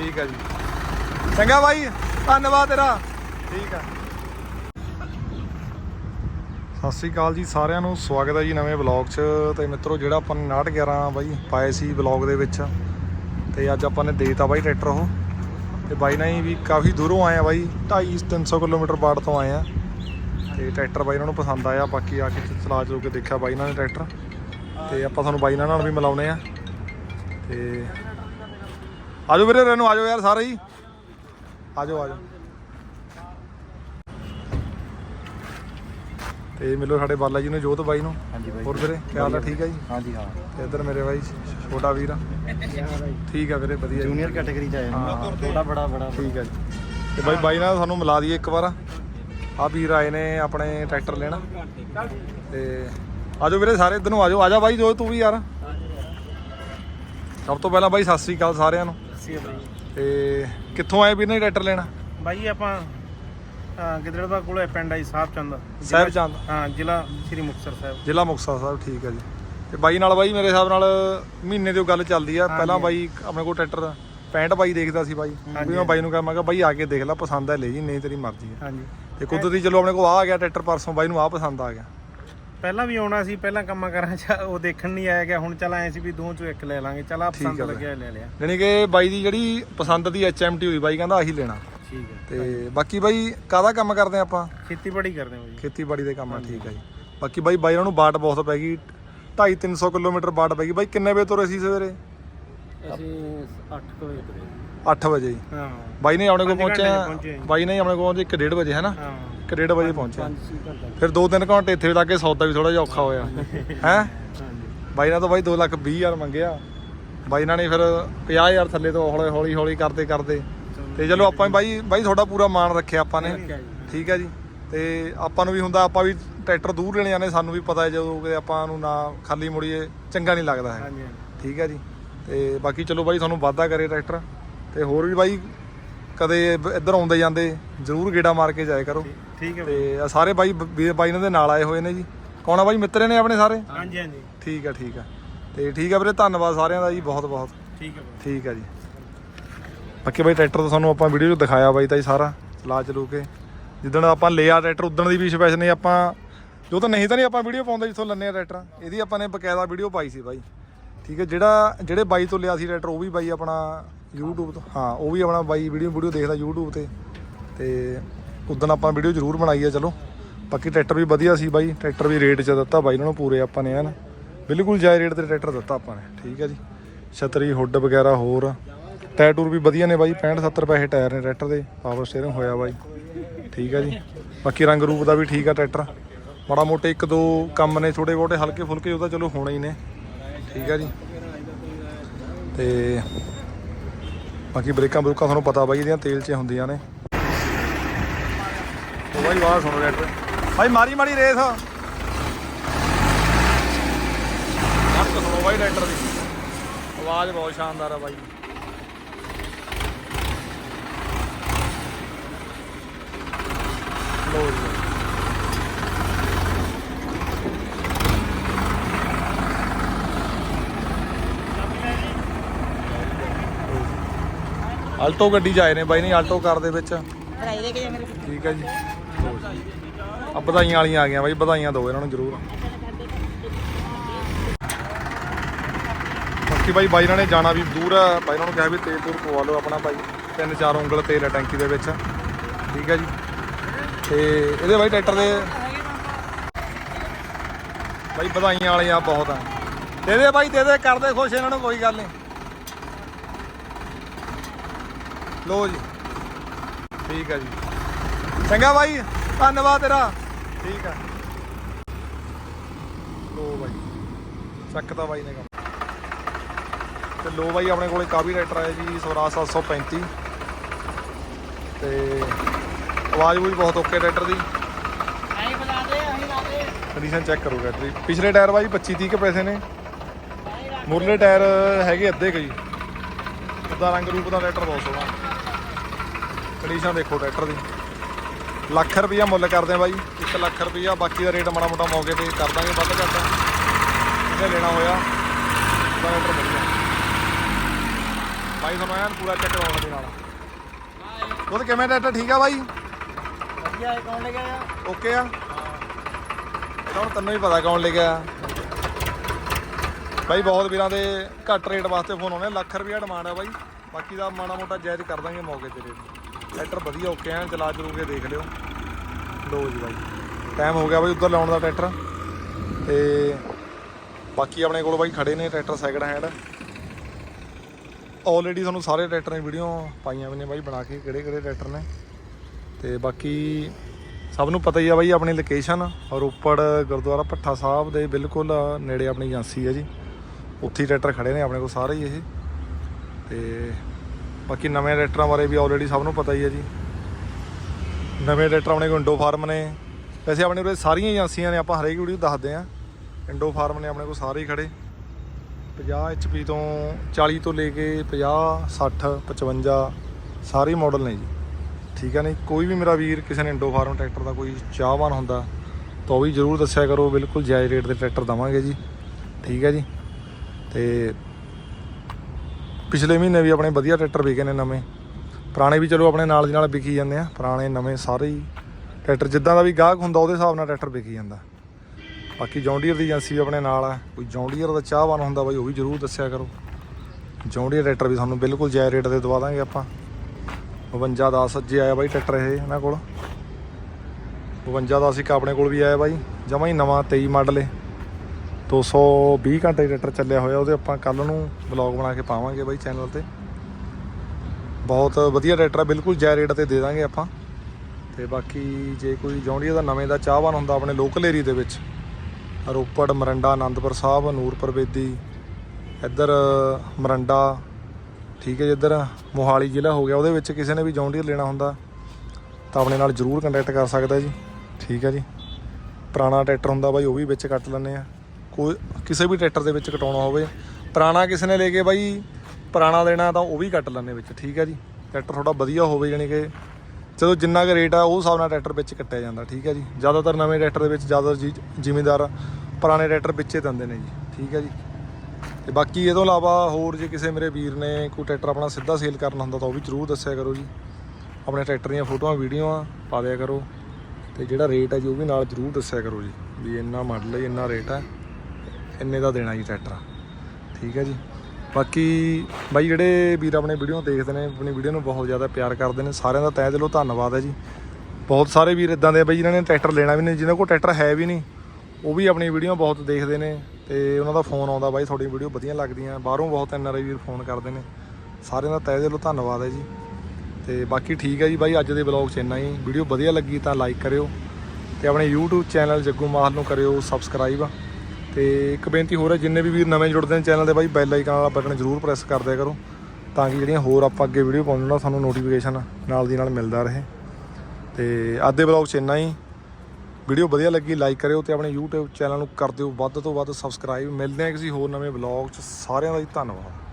ਠੀਕ ਹੈ ਜੀ। ਚੰਗਾ ਬਾਈ, ਧੰਨਵਾਦ ਤੇਰਾ। ਠੀਕ ਹੈ ਸਤਿ ਸ੍ਰੀ ਅਕਾਲ ਜੀ, ਸਾਰਿਆਂ ਨੂੰ ਸਵਾਗਤ ਹੈ ਜੀ ਨਵੇਂ ਵਲੌਗ 'ਚ। ਤੇ ਮਿੱਤਰੋ, ਜਿਹੜਾ ਆਪਾਂ ਨੇ 911 ਬਾਈ ਪਾਏ ਸੀ ਵਲੌਗ ਦੇ ਵਿੱਚ, ਤੇ ਅੱਜ ਆਪਾਂ ਨੇ ਦੇਤਾ ਬਾਈ ਟਰੈਕਟਰ ਉਹ। ਤੇ ਬਾਈ ਨਾਲ ਹੀ ਵੀ ਕਾਫੀ ਦੂਰੋਂ ਆਏ ਆ ਬਾਈ 250 300 ਕਿਲੋਮੀਟਰ ਬਾੜ ਤੋਂ ਆਏ ਆ। ਤੇ ਟਰੈਕਟਰ ਬਾਈ ਉਹਨਾਂ ਨੂੰ ਪਸੰਦ ਆਇਆ, ਬਾਕੀ ਆ ਕੇ ਚਲਾ ਚਲੋ ਕੇ ਦੇਖਿਆ ਬਾਈ ਨਾਲ ਨੇ ਟਰੈਕਟਰ। ਤੇ ਆਪਾਂ ਤੁਹਾਨੂੰ ਬਾਈ ਨਾਲ ਵੀ ਮਿਲਾਉਨੇ ਆ। ਤੇ ਆਜੋ ਵੀਰੇ ਰੇਨੂ ਆਜੋ ਯਾਰ ਸਾਰੇ ਹੀ। ਆਜੋ ਆਜੋ। ਤੇ ਮਿਲੋ ਸਾਡੇ ਬਾਲਾ ਜੀ ਨੂੰ ਜੋਤ ਬਾਈ ਨੂੰ। ਹਾਂਜੀ ਬਾਈ। ਹੋਰ ਵੀਰੇ ਕੀ ਹਾਲ ਠੀਕ ਹੈ ਜੀ? ਹਾਂਜੀ ਹਾਂ। ਤੇ ਇੱਧਰ ਮੇਰੇ ਬਾਈ ਛੋਟਾ ਵੀਰ ਆ। ਠੀਕ ਆ ਵੀਰੇ ਵਧੀਆ ਜੀ। ਜੂਨੀਅਰ ਕੈਟਾਗਰੀ ਚ ਆਇਆ ਹਾਂ। ਥੋੜਾ ਬੜਾ ਬੜਾ। ਠੀਕ ਹੈ ਜੀ। ਤੇ ਬਾਈ ਬਾਈ ਨਾਲ ਤੁਹਾਨੂੰ ਮਿਲਾ ਦਈਏ ਇੱਕ ਵਾਰ। ਆ ਵੀਰ ਆਏ ਨੇ ਆਪਣੇ ਟਰੈਕਟਰ ਲੈਣਾ। ਤੇ ਆਜੋ ਵੀਰੇ ਸਾਰੇ ਇੱਧਰ ਨੂੰ ਆਜੋ। ਆਜਾ ਬਾਈ ਜੋ ਤੂੰ ਵੀ ਯਾਰ। ਸਭ ਤੋਂ ਪਹਿਲਾਂ ਬਾਈ ਸਤਿ ਸ੍ਰੀ ਅਕਾਲ ਸਾਰਿਆਂ ਨੂੰ। ਸੀ ਬਾਈ। ਤੇ ਕਿੱਥੋਂ ਆਏ ਵੀਰ ਨੇ ਟਰੈਕਟਰ ਲੈਣਾ? ਬਾਈ ਆਪਾਂ ਗਿੱਦੜਵਾ ਕੋਲ ਪਿੰਡ ਆਈ ਸਾਹਿਬ ਚੰਦ ਸਾਹਿਬ ਚੰਦ ਹਾਂ ਜ਼ਿਲ੍ਹਾ ਸ੍ਰੀ ਮੁਕਤਸਰ ਸਾਹਿਬ। ਜ਼ਿਲ੍ਹਾ ਮੁਕਤਸਰ ਸਾਹਿਬ ਠੀਕ ਹੈ ਜੀ। ਤੇ ਬਾਈ ਨਾਲ ਬਾਈ ਮੇਰੇ ਹਿਸਾਬ ਨਾਲ ਮਹੀਨੇ ਦੀ ਉਹ ਗੱਲ ਚੱਲਦੀ ਆ। ਪਹਿਲਾਂ ਬਾਈ ਆਪਣੇ ਕੋਲ ਟਰੈਕਟਰ 65 ਬਾਈ ਦੇਖਦਾ ਸੀ ਬਾਈ। ਵੀ ਮੈਂ ਬਾਈ ਨੂੰ ਕਿਹਾ ਮੈਂ ਕਿਹਾ ਬਾਈ ਆ ਕੇ ਦੇਖ ਲੈ ਪਸੰਦ ਹੈ ਲੈ ਜੀ ਨਹੀਂ ਤੇਰੀ ਮਰਜ਼ੀ ਹੈ। ਹਾਂਜੀ। ਤੇ ਕੁਦਰਤੀ ਚਲੋ ਆਪਣੇ ਕੋਲ ਆ ਗਿਆ ਟਰੈਕਟਰ ਪਰਸੋਂ ਬਾਈ ਨੂੰ ਆ ਪਸੰਦ ਆ ਗਿਆ। ਪਹਿਲਾਂ ਵੀ ਆਉਣਾ ਸੀ ਪਹਿਲਾਂ ਕੰਮਾਂ ਕਰਾਂ ਚ ਉਹ ਦੇਖਣ ਨਹੀਂ ਆਇਆ ਗਿਆ ਹੁਣ ਚੱਲ ਆਏ ਸੀ ਵੀ ਦੋ ਚੋਂ ਇੱਕ ਲੈ ਲਾਂਗੇ ਚੱਲ ਆ ਪਸੰਦ ਆ। ਲੱਗਿਆ ਲੈ ਲਿਆ। ਜਾਣੀ ਕਿ ਬਾਈ ਦੀ ਜਿਹੜੀ ਪਸੰਦ ਦੀ ਐਚਐਮਟੀ ਹੋਈ ਬਾਈ ਕਹਿੰਦਾ ਆਹੀ ਲੈਣਾ। ਠੀਕ ਹੈ ਤੇ ਬਾਕੀ ਬਾਈ ਕਾਹਦਾ ਕੰਮ ਕਰਦੇ ਆਪਾਂ? ਖੇਤੀਬਾੜੀ ਕਰਦੇ ਹਾਂ ਬਾਈ। ਖੇਤੀਬਾੜੀ ਦੇ ਕੰਮ ਆ ਠੀਕ ਹੈ ਜੀ। ਬਾਕੀ ਬਾਈ ਬਾਈ ਨੂੰ ਬਾਟ ਬਹੁਤ ਪੈ ਗਈ 2.5 300 ਕਿਲੋਮੀਟਰ ਬਾਟ ਪੈ ਗਈ। ਬਾਈ ਕਿੰਨੇ ਵਜੇ ਤੁਰੇ ਸੀ ਸਵੇਰੇ? ਅਸੀਂ 8 ਵਜੇ ਤੁਰੇ। 8 ਵਜੇ। ਜੀ ਹਾਂ। ਬਾਈ ਨੇ ਆਪਣੇ ਕੋਲ ਪਹੁੰਚਿਆ ਪਹੁੰਚੇ ਜੀ। ਬਾਈ ਨੇ ਆਪਣੇ ਕੋਲ ਪਹੁੰਚੇ 1:30 ਵਜੇ ਹੈ ਨਾ? ਹਾਂ। 1:30 ਵਜੇ ਪਹੁੰਚਿਆ। 5 ਘੰਟੇ ਫਿਰ 2-3 ਘੰਟੇ ਇੱਥੇ ਲੱਗੇ ਸੌਦਾ ਵੀ ਥੋੜਾ ਜਿਹਾ ਔਖਾ ਹੋਇਆ। ਹੈ? ਬਾਈ ਨਾਲ ਤਾਂ ਬਾਈ 2 ਲੱਖ 20 ਹਜ਼ਾਰ ਮੰਗਿਆ। ਬਾਈ ਨਾਲ ਨੇ ਫਿਰ 50 ਹਜ਼ਾਰ ਥੱਲੇ ਤੋਂ ਹੌਲੀ ਹੌਲੀ ਹੌਲੀ ਕਰਦੇ ਕਰਦੇ। ਤੇ ਚਲੋ ਆਪਾਂ ਵੀ ਬਾਈ ਬਾਈ ਤੁਹਾਡਾ ਪੂਰਾ ਮਾਣ ਰੱਖਿਆ ਆਪਾਂ ਨੇ। ਠੀਕ ਹੈ ਜੀ। ਤੇ ਆਪਾਂ ਨੂੰ ਵੀ ਹੁੰਦਾ ਆਪਾਂ ਵੀ ਟਰੈਕਟਰ ਦੂਰ ਲੈਣੇ ਜਾਂਦੇ ਸਾਨੂੰ ਵੀ ਪਤਾ ਹੈ ਜਦੋਂ ਕਿ ਆਪਾਂ ਨੂੰ ਨਾ ਖਾਲੀ ਮੁੜੀਏ ਚੰਗਾ ਨਹੀਂ ਲੱਗਦਾ ਹੈ ਠੀਕ ਹੈ ਜੀ। ਤੇ ਬਾਕੀ ਚਲੋ ਬਾਈ ਤੁਹਾਨੂੰ ਵਾਅਦਾ ਕਰੇ ਟਰੈਕਟਰ। ਤੇ ਹੋਰ ਵੀ ਬਾਈ ਕਦੇ ਇੱਧਰ ਆਉਂਦੇ ਜਾਂਦੇ ਜ਼ਰੂਰ ਗੇੜਾ ਮਾਰ ਕੇ ਜਾਇਆ ਕਰੋ। ਠੀਕ ਹੈ ਤੇ ਆਹ ਸਾਰੇ ਬਾਈ ਵੀਰ ਬਾਈ ਇਹਨਾਂ ਦੇ ਨਾਲ ਆਏ ਹੋਏ ਨੇ ਜੀ। ਕੌਣ ਆ ਬਾਈ? ਮਿੱਤਰੇ ਨੇ ਆਪਣੇ ਸਾਰੇ? ਹਾਂਜੀ ਹਾਂਜੀ। ਠੀਕ ਆ ਠੀਕ ਆ ਤੇ ਠੀਕ ਆ ਵੀਰੇ ਧੰਨਵਾਦ ਸਾਰਿਆਂ ਦਾ ਜੀ ਬਹੁਤ ਬਹੁਤ। ਠੀਕ ਹੈ ਠੀਕ ਆ ਜੀ। ਬਾਕੀ ਬਾਈ ਟਰੈਕਟਰ ਤਾਂ ਤੁਹਾਨੂੰ ਆਪਾਂ ਵੀਡੀਓ 'ਚ ਦਿਖਾਇਆ ਬਾਈ ਤਾਂ ਜੀ ਸਾਰਾ ਚਲਾ ਚਲੂ ਕੇ। ਜਿੱਦਣ ਆਪਾਂ ਲਿਆ ਟਰੈਕਟਰ ਉਦਣ ਦੀ ਵੀ ਸਪੈਸ਼ਲ ਨਹੀਂ ਆਪਾਂ ਜੋ ਤਾਂ ਨਹੀਂ ਤਾਂ ਨਹੀਂ ਆਪਾਂ ਵੀਡੀਓ ਪਾਉਂਦੇ ਜਿੱਥੋਂ ਲੰਨੇ ਆ ਟਰੈਕਟਰ। ਇਹਦੀ ਆਪਾਂ ਨੇ ਬਕਾਇਦਾ ਵੀਡੀਓ ਪਾਈ ਸੀ ਬਾਈ। ਠੀਕ ਹੈ ਜਿਹੜਾ ਜਿਹੜੇ ਬਾਈ ਤੋਂ ਲਿਆ ਸੀ ਟਰੈਕਟਰ ਉਹ ਵੀ ਬਾਈ ਆਪਣਾ YouTube ਤੋਂ ਹਾਂ ਉਹ ਵੀ ਆਪਣਾ ਬਾਈ ਵੀਡੀਓ ਵੀਡੀਓ ਦੇਖਦਾ YouTube ਤੇ। ਤੇ ਉਦਣ ਆਪਾਂ ਵੀਡੀਓ ਜ਼ਰੂਰ ਬਣਾਈ ਆ, ਚਲੋ। ਬਾਕੀ ਟਰੈਕਟਰ ਵੀ ਵਧੀਆ ਸੀ ਬਾਈ ਟਰੈਕਟਰ ਵੀ ਰੇਟ 'ਚ ਦਿੱਤਾ ਬਾਈ ਇਹਨਾਂ ਨੂੰ ਪੂਰੇ ਆਪਾਂ ਨੇ ਐਨ ਬਿਲਕੁਲ ਜਾਇਜ਼ ਰੇਟ ਤੇ ਟਰੈਕਟਰ ਦਿੱਤਾ ਆਪਾਂ ਨੇ, ਠੀਕ ਹੈ ਜੀ। ਛਤਰੀ ਹੁੱਡ ਵਗੈਰਾ ਹੋਰ। ਟਾਇਰ ਟੂਰ ਵੀ ਵਧੀਆ ਨੇ ਬਾਈ 65 70 ਪੈਸੇ ਟਾਇਰ ਨੇ ਟਰੈਕਟਰ ਦੇ ਪਾਵਰ ਸਟੀਅਰਿੰਗ ਹੋਇਆ ਬਾਈ, ਠੀਕ ਹੈ ਜੀ। ਬਾਕੀ ਰੰਗ ਰੂਪ ਦਾ ਵੀ ਠੀਕ ਆ ਟਰੈਕਟਰ ਮਾੜਾ ਮੋਟੇ ਇੱਕ ਦੋ ਕੰਮ ਨੇ ਛੋਟੇ ਮੋਟੇ ਹਲਕੇ ਫੁਲਕੇ ਉਹਦਾ ਚਲੋ ਹੋਣੇ ਹੀ ਨੇ, ਠੀਕ ਆ ਜੀ। ਤੇ ਬਾਕੀ ਬ੍ਰੇਕਾਂ ਬਰੂਕਾਂ ਤੁਹਾਨੂੰ ਪਤਾ ਬਾਈ, ਇਹਦੀਆਂ ਤੇਲ 'ਚ ਹੁੰਦੀਆਂ ਨੇ। ਬਾਈ ਆਵਾਜ਼ ਸੁਣੋ ਟਰੈਕਟਰ ਬਾਈ ਮਾਰੀ ਮਾਰੀ ਰੇਸ। ਯਾਰ ਸੁਣੋ ਬਾਈ ਟਰੈਕਟਰ ਦੀ। ਆਵਾਜ਼ ਬਹੁਤ ਸ਼ਾਨਦਾਰ ਆ ਬਾਈ। ਲੋ ਜੀ। ਆਲਟੋ ਗੱਡੀ 'ਚ ਆਏ ਨੇ ਬਾਈ ਨੇ ਆਲਟੋ ਕਾਰ ਦੇ ਵਿੱਚ। ਠੀਕ ਹੈ ਜੀ। ਆ ਵਧਾਈਆਂ ਵਾਲੀਆਂ ਆ ਗਈਆਂ ਬਾਈ, ਵਧਾਈਆਂ ਦਿਓ ਇਹਨਾਂ ਨੂੰ ਜ਼ਰੂਰ। ਬਾਕੀ ਬਾਈ ਬਾਈ ਇਹਨਾਂ ਨੇ ਜਾਣਾ ਵੀ ਦੂਰ ਆ ਬਾਈ ਇਹਨਾਂ ਨੂੰ ਕਿਹਾ ਵੀ ਤੇਲ ਤੂਰ ਪਵਾ ਲਓ ਆਪਣਾ ਬਾਈ। ਤਿੰਨ ਚਾਰ ਉਂਗਲ ਤੇਲ ਹੈ ਟੈਂਕੀ ਦੇ ਵਿੱਚ। ਠੀਕ ਹੈ ਜੀ। ਤੇ ਇਹਦੇ ਬਾਈ ਟਰੈਕਟਰ ਦੇ ਬਾਈ ਵਧਾਈਆਂ ਵਾਲੀਆਂ ਬਹੁਤ ਆ। ਦੇ ਦੇ ਬਾਈ, ਦੇ ਦੇ, ਕਰਦੇ ਖੁਸ਼ ਇਹਨਾਂ ਨੂੰ, ਕੋਈ ਗੱਲ ਨਹੀਂ। ਲੋ ਜੀ। ਠੀਕ ਹੈ ਜੀ। ਚੰਗਾ ਬਾਈ। ਧੰਨਵਾਦ ਤੇਰਾ। ਠੀਕ ਆ। ਲੋ ਬਾਈ ਚੱਕਤਾ ਬਾਈ ਨੇ ਕੰਮ। ਤੇ ਲੋ ਬਾਈ ਆਪਣੇ ਕੋਲੇ ਕਾਫੀ ਟਰੈਕਟਰ ਆਇਆ ਜੀ ਸਵਰਾਜ 735 ਤੇ ਆਵਾਜ਼ ਵੀ ਬਹੁਤ ਓਕੇ ਟਰੈਕਟਰ ਦੀ। ਆਈ ਬਤਾ ਦੇ ਆਹੀ ਲਾ ਦੇ। ਕੰਡੀਸ਼ਨ ਚੈੱਕ ਕਰੋ ਟਰੈਕਟਰ ਦੀ। ਪਿਛਲੇ ਟਾਇਰ ਬਾਈ 25 30 ਕੇ ਪੈਸੇ ਨੇ। ਮੁਰਲੇ ਟਾਇਰ ਹੈਗੇ ਅੱਧੇ ਕੁ ਜੀ। ਉਹਦਾ ਰੰਗ ਰੂਪ ਦਾ ਟਰੈਕਟਰ ਬਹੁਤ ਸੋਹਣਾ। ਕੰਡੀਸ਼ਨ ਦੇਖੋ ਟਰੈਕਟਰ ਦੀ। ਲੱਖ ਰੁਪਈਆ ਮੁੱਲ ਕਰਦੇ ਆ ਬਾਈ 1 ਲੱਖ ਰੁਪਈਆ ਬਾਕੀ ਦਾ ਰੇਟ ਮਾੜਾ ਮੋਟਾ ਮੌਕੇ ਤੇ ਕਰ ਦਾਂਗੇ ਵੱਧ ਘੱਟ। ਜਿਹਨੇ ਲੈਣਾ ਹੋਇਆ ਉਹਦਾ ਟਰੈਕਟਰ ਵਧੀਆ ਬਾਈ ਤੁਹਾਨੂੰ ਐਨ ਪੂਰਾ ਚੈੱਕ ਕਰਾਉਣ ਦੇ ਨਾਲ। ਉਹ ਤਾਂ ਕਿਵੇਂ ਟਰੈਕਟਰ ਠੀਕ ਆ ਬਾਈ? ਵਧੀਆ ਇਹ ਕੌਣ ਲੈ ਗਿਆ ਓਕੇ ਆ। ਹੁਣ ਤੈਨੂੰ ਹੀ ਪਤਾ ਕੌਣ ਲੈ ਗਿਆ ਬਾਈ ਬਹੁਤ ਵੀਰਾਂ ਦੇ ਘੱਟ ਰੇਟ ਵਾਸਤੇ ਫੋਨ ਆਉਣੇ ਲੱਖ ਰੁਪਿਆ ਡਿਮਾਂਡ ਆ ਬਾਈ। ਬਾਕੀ ਦਾ ਮਾੜਾ ਮੋਟਾ ਜਾਇਜ਼ ਕਰ ਦਾਂਗੇ ਮੌਕੇ ਤੇ ਰੇਟ। ਟਰੈਕਟਰ ਵਧੀਆ ਓਕੇ ਆ, ਚਲਾ ਚਲੂ ਕੇ ਦੇਖ ਲਿਓ। ਲੋ ਜੀ ਬਾਈ ਟਾਈਮ ਹੋ ਗਿਆ ਬਾਈ ਉੱਧਰ ਲਾਉਣ ਦਾ ਟਰੈਕਟਰ ਤੇ ਬਾਕੀ ਆਪਣੇ ਕੋਲ ਬਾਈ ਖੜੇ ਨੇ ਟਰੈਕਟਰ ਸੈਕਿੰਡ ਹੈਂਡ ਆਲਰੇਡੀ ਤੁਹਾਨੂੰ ਸਾਰੇ ਟਰੈਕਟਰਾਂ ਦੀ ਵੀਡੀਓ ਪਾਈਆਂ ਵੀ ਨੇ ਬਾਈ, ਬਣਾ ਕੇ ਕਿਹੜੇ ਕਿਹੜੇ ਟਰੈਕਟਰ ਨੇ। ਤੇ ਬਾਕੀ ਸਭ ਨੂੰ ਪਤਾ ਹੀ ਆ ਬਾਈ ਆਪਣੀ ਲੋਕੇਸ਼ਨ ਰੋਪੜ, ਗੁਰਦੁਆਰਾ ਭੱਠਾ ਸਾਹਿਬ ਦੇ ਬਿਲਕੁਲ ਨੇੜੇ ਆਪਣੀ ਏਜੰਸੀ ਹੈ ਜੀ। ਉੱਥੇ ਹੀ ਟਰੈਕਟਰ ਖੜੇ ਨੇ ਆਪਣੇ ਕੋਲ ਸਾਰੇ ਹੀ ਇਹ। ਤੇ ਬਾਕੀ ਨਵੇਂ ਟਰੈਕਟਰਾਂ ਬਾਰੇ ਵੀ ਆਲਰੇਡੀ ਸਭ ਨੂੰ ਪਤਾ ਹੀ ਹੈ ਜੀ। ਨਵੇਂ ਟਰੈਕਟਰ ਆਪਣੇ ਕੋਲ ਇੰਡੋ ਫਾਰਮ ਨੇ। ਵੈਸੇ ਆਪਣੇ ਕੋਲ ਸਾਰੀਆਂ ਏਜੰਸੀਆਂ ਨੇ, ਆਪਾਂ ਹਰੇਕ ਵੀਡੀਓ ਦੱਸਦੇ ਆ ਇੰਡੋ ਫਾਰਮ ਨੇ ਆਪਣੇ ਕੋਲ ਸਾਰੇ ਹੀ ਖੜੇ। 50 HP ਤੋਂ 40 ਤੋਂ ਲੈ ਕੇ 50 60 55 ਸਾਰੇ ਮਾਡਲ ਨੇ ਜੀ। ਠੀਕ ਹੈ ਨਹੀਂ ਕੋਈ ਵੀ ਮੇਰਾ ਵੀਰ ਕਿਸੇ ਨੇ ਇੰਡੋ ਫਾਰਮ ਟਰੈਕਟਰ ਦਾ ਕੋਈ ਚਾਹਵਾਨ ਹੁੰਦਾ, ਤਾਂ ਉਹ ਵੀ ਜਰੂਰ ਦੱਸਿਆ ਕਰੋ। ਬਿਲਕੁਲ ਜਾਇਜ਼ ਰੇਟ ਦੇ ਟਰੈਕਟਰ ਦਵਾਂਗੇ ਜੀ। ਠੀਕ ਹੈ ਜੀ? ਤੇ ਪਿਛਲੇ ਮਹੀਨੇ ਵੀ ਆਪਣੇ ਵਧੀਆ ਟਰੈਕਟਰ ਵਿਕੇ ਨੇ ਨਵੇਂ। ਪੁਰਾਣੇ ਵੀ ਚਲੋ ਆਪਣੇ ਨਾਲ ਦੀ ਨਾਲ ਵਿਕੀ ਜਾਂਦੇ ਆ। ਪੁਰਾਣੇ, ਨਵੇਂ ਸਾਰੇ ਹੀ ਟਰੈਕਟਰ ਜਿੱਦਾਂ ਦਾ ਵੀ ਗਾਹਕ ਹੁੰਦਾ ਉਹਦੇ ਹਿਸਾਬ ਨਾਲ ਟਰੈਕਟਰ ਵਿਕੀ ਜਾਂਦਾ। ਬਾਕੀ ਜੌਂਡੀਅਰ ਦੀ ਏਜੰਸੀ ਵੀ ਆਪਣੇ ਨਾਲ ਆ। ਕੋਈ ਜੌਂਡੀਅਰ ਦਾ ਚਾਹਵਾਨ ਹੁੰਦਾ ਬਾਈ ਉਹ ਵੀ ਜਰੂਰ ਦੱਸਿਆ ਕਰੋ। ਜੌਂਡੀਅਰ ਟਰੈਕਟਰ ਵੀ ਤੁਹਾਨੂੰ ਬਿਲਕੁਲ ਜਾਇਜ਼ ਰੇਟ ਤੇ ਦਵਾ ਦਾਂਗੇ ਆਪਾਂ। 52 ਦਾ ਸੱਜੇ ਆਇਆ ਬਾਈ ਟਰੈਕਟਰ ਇਹ ਇਹਨਾਂ ਕੋਲ। 52 ਦਾ ਸੀ ਆਪਣੇ ਕੋਲ ਵੀ ਆਇਆ ਬਾਈ। ਜਮਾ ਹੀ ਨਵਾਂ 23 ਮਾਡਲ ਏ। 220 ਘੰਟੇ ਟਰੈਕਟਰ ਚੱਲਿਆ ਹੋਇਆ, ਉਹਦੇ ਆਪਾਂ ਕੱਲ ਨੂੰ ਵਲੌਗ ਬਣਾ ਕੇ ਪਾਵਾਂਗੇ ਬਾਈ ਚੈਨਲ ਤੇ। ਬਹੁਤ ਵਧੀਆ ਟਰੈਕਟਰ ਆ, ਬਿਲਕੁਲ ਜੈ ਰੇਟ ਤੇ ਦੇ ਦਾਂਗੇ ਆਪਾਂ। ਤੇ ਬਾਕੀ ਜੇ ਕੋਈ ਜੌਂਡੀਆ ਦਾ ਨਵੇਂ ਦਾ ਚਾਹਵਾਨ ਹੁੰਦਾ ਆਪਣੇ ਲੋਕਲ ਏਰੀਆ ਦੇ ਵਿੱਚ। ਰੋਪੜ, ਮਰੰਡਾ, ਆਨੰਦਪੁਰ ਸਾਹਿਬ, ਨੂਰਪੁਰ, ਬੇਦੀ, ਇੱਧਰ ਮਰੰਡਾ, ਠੀਕ ਹੈ ਜੀ, ਇੱਧਰ ਮੋਹਾਲੀ ਜ਼ਿਲ੍ਹਾ ਹੋ ਗਿਆ, ਉਹਦੇ ਵਿੱਚ ਕਿਸੇ ਨੇ ਵੀ ਜੌਂਡੀਅਰ ਲੈਣਾ ਹੁੰਦਾ, ਤਾਂ ਆਪਣੇ ਨਾਲ ਜਰੂਰ ਕੰਟੈਕਟ ਕਰ ਸਕਦਾ ਜੀ। ਠੀਕ ਹੈ ਜੀ। ਪੁਰਾਣਾ ਟਰੈਕਟਰ ਹੁੰਦਾ ਬਾਈ, ਉਹ ਵੀ ਵਿੱਚ ਕੱਟ ਲੈਂਦੇ ਆ ਕੋਈ ਕਿਸੇ ਵੀ ਟਰੈਕਟਰ ਦੇ ਵਿੱਚ ਕਟਾਉਣਾ ਹੋਵੇ। ਪੁਰਾਣਾ ਕਿਸੇ ਨੇ ਲੈ ਕੇ ਬਾਈ, ਪੁਰਾਣਾ ਲੈਣਾ ਤਾਂ ਉਹ ਵੀ ਕੱਟ ਲੈਂਦੇ ਵਿੱਚ, ਠੀਕ ਹੈ ਜੀ। ਟਰੈਕਟਰ ਥੋੜਾ ਵਧੀਆ ਹੋਵੇ, ਜਾਣੀ ਕਿ ਚਲੋ ਜਿੰਨਾ ਕੁ ਰੇਟ ਆ, ਉਹ ਹਿਸਾਬ ਨਾਲ ਟਰੈਕਟਰ ਵਿੱਚ ਕੱਟਿਆ ਜਾਂਦਾ, ਠੀਕ ਹੈ ਜੀ। ਜ਼ਿਆਦਾਤਰ ਨਵੇਂ ਟਰੈਕਟਰ ਦੇ ਵਿੱਚ ਜ਼ਿਆਦਾ ਜੀ- ਜ਼ਿਮੀਂਦਾਰ ਪੁਰਾਣੇ ਟਰੈਕਟਰ ਵਿੱਚੇ ਦਿੰਦੇ ਨੇ ਜੀ, ਠੀਕ ਹੈ ਜੀ। ਤੇ ਬਾਕੀ ਇਹ ਤੋਂ ਇਲਾਵਾ ਹੋਰ ਜੇ ਕਿਸੇ ਮੇਰੇ ਵੀਰ ਨੇ ਕੋਈ ਟਰੈਕਟਰ ਆਪਣਾ ਸਿੱਧਾ ਸੇਲ ਕਰਨਾ ਹੁੰਦਾ ਤਾਂ ਉਹ ਵੀ ਜਰੂਰ ਦੱਸਿਆ ਕਰੋ ਜੀ। ਆਪਣੇ ਟਰੈਕਟਰ ਦੀਆਂ ਫੋਟੋਆਂ, ਵੀਡੀਓਆਂ ਪਾ ਦਿਆ ਕਰੋ। ਤੇ ਜਿਹੜਾ ਰੇਟ ਹੈ ਜੀ ਉਹ ਵੀ ਨਾਲ ਜਰੂਰ ਦੱਸਿਆ ਕਰੋ ਜੀ, ਵੀ ਇੰਨਾ ਮਾਡਲ ਹੈ, ਇੰਨਾ ਰੇਟ ਹੈ। ਇੰਨੇ ਦਾ ਦੇਣਾ ਜੀ ਟਰੈਕਟਰ। ਠੀਕ ਹੈ ਜੀ। ਬਾਕੀ ਬਾਈ ਜਿਹੜੇ ਵੀਰ ਆਪਣੇ ਵੀਡੀਓ ਦੇਖਦੇ ਨੇ, ਆਪਣੀ ਵੀਡੀਓ ਨੂੰ ਬਹੁਤ ਜ਼ਿਆਦਾ ਪਿਆਰ ਕਰਦੇ ਨੇ। ਸਾਰਿਆਂ ਦਾ ਤਹਿ ਦਿਲੋਂ ਧੰਨਵਾਦ ਹੈ ਜੀ। ਬਹੁਤ ਸਾਰੇ ਵੀਰ ਇਦਾਂ ਦੇ ਆ ਬਾਈ ਜਿਨ੍ਹਾਂ ਨੇ ਟਰੈਕਟਰ ਲੈਣਾ ਵੀ ਨਹੀਂ ਜਿਹਨਾਂ ਕੋਲ ਟਰੈਕਟਰ ਹੈ ਵੀ ਨਹੀਂ, ਉਹ ਵੀ ਆਪਣੀ ਵੀਡੀਓ ਬਹੁਤ ਦੇਖਦੇ ਨੇ ਤੇ ਉਹਨਾਂ ਦਾ ਫੋਨ ਆਉਂਦਾ, ਬਾਈ ਤੁਹਾਡੀ ਵੀਡੀਓ ਵਧੀਆ ਲੱਗਦੀਆਂ ਬਾਹਰੋਂ ਬਹੁਤ ਐਨਆਰਆਈ ਵੀਰ ਫੋਨ ਕਰਦੇ ਨੇ। ਸਾਰਿਆਂ ਦਾ ਤਹਿ ਦਿਲੋਂ ਧੰਨਵਾਦ ਹੈ ਜੀ। ਤੇ ਬਾਕੀ ਠੀਕ ਹੈ ਜੀ ਬਾਈ, ਅੱਜ ਦੇ ਵਲੌਗ 'ਚ ਇੰਨਾ ਹੀ। ਵੀਡੀਓ ਵਧੀਆ ਲੱਗੀ ਤਾਂ ਲਾਈਕ ਕਰਿਓ ਤੇ ਆਪਣੇ YouTube ਚੈਨਲ ਜੱਗੂ ਮਾਹਲ ਨੂੰ ਕਰਿਓ ਸਬਸਕ੍ਰਾਈਬ ਤੇ ਇੱਕ ਬੇਨਤੀ ਹੋਰ ਹੈ, ਜਿੰਨੇ ਵੀ ਵੀਰ ਨਵੇਂ ਜੁੜਦੇ ਨੇ ਚੈਨਲ ਦੇ ਬਾਈ ਬੈਲ ਆਈਕਨ ਵਾਲਾ ਬਟਨ ਜ਼ਰੂਰ ਪ੍ਰੈਸ ਕਰ ਦਿਆ ਕਰੋ, ਤਾਂ ਕਿ ਜਿਹੜੀਆਂ ਹੋਰ ਆਪਾਂ ਅੱਗੇ ਵੀਡੀਓ ਪਾਉਂਦੇ ਨਾਲ ਸਾਨੂੰ ਨੋਟੀਫਿਕੇਸ਼ਨ ਨਾਲ ਦੀ ਨਾਲ ਮਿਲਦਾ ਰਹੇ। ਤੇ ਅੱਜ ਦੇ ਵਲੌਗ 'ਚ ਇੰਨਾ ਹੀ। ਵੀਡੀਓ ਵਧੀਆ ਲੱਗੀ ਲਾਈਕ ਕਰਿਓ ਤੇ ਆਪਣੇ YouTube ਚੈਨਲ ਨੂੰ ਕਰ ਦਿਓ ਵੱਧ ਤੋਂ ਵੱਧ ਸਬਸਕ੍ਰਾਈਬ ਮਿਲਦੇ ਹਾਂ ਕਿਸੇ ਹੋਰ ਨਵੇਂ ਵਲੌਗ 'ਚ। ਸਾਰਿਆਂ ਦਾ ਹੀ ਧੰਨਵਾਦ।